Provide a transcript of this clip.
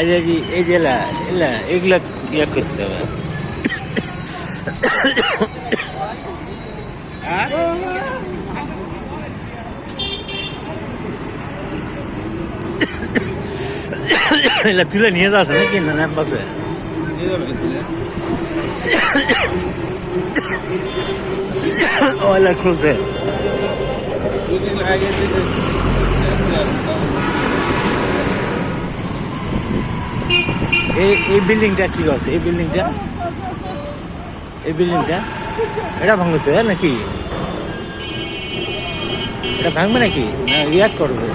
এই যে এই- যে এলা এগুলা ইয়ে করতে হবে। এলা তুলে নিয়ে যাস নাকি না পাশে ও এলা খুলছে। এই এই বিল্ডিংটা কি আছে? এই বিল্ডিংটা এই বিল্ডিংটা এটা ভাঙছে নাকি? এটা ভাঙবে নাকি? না রিয়াক্ট করছে।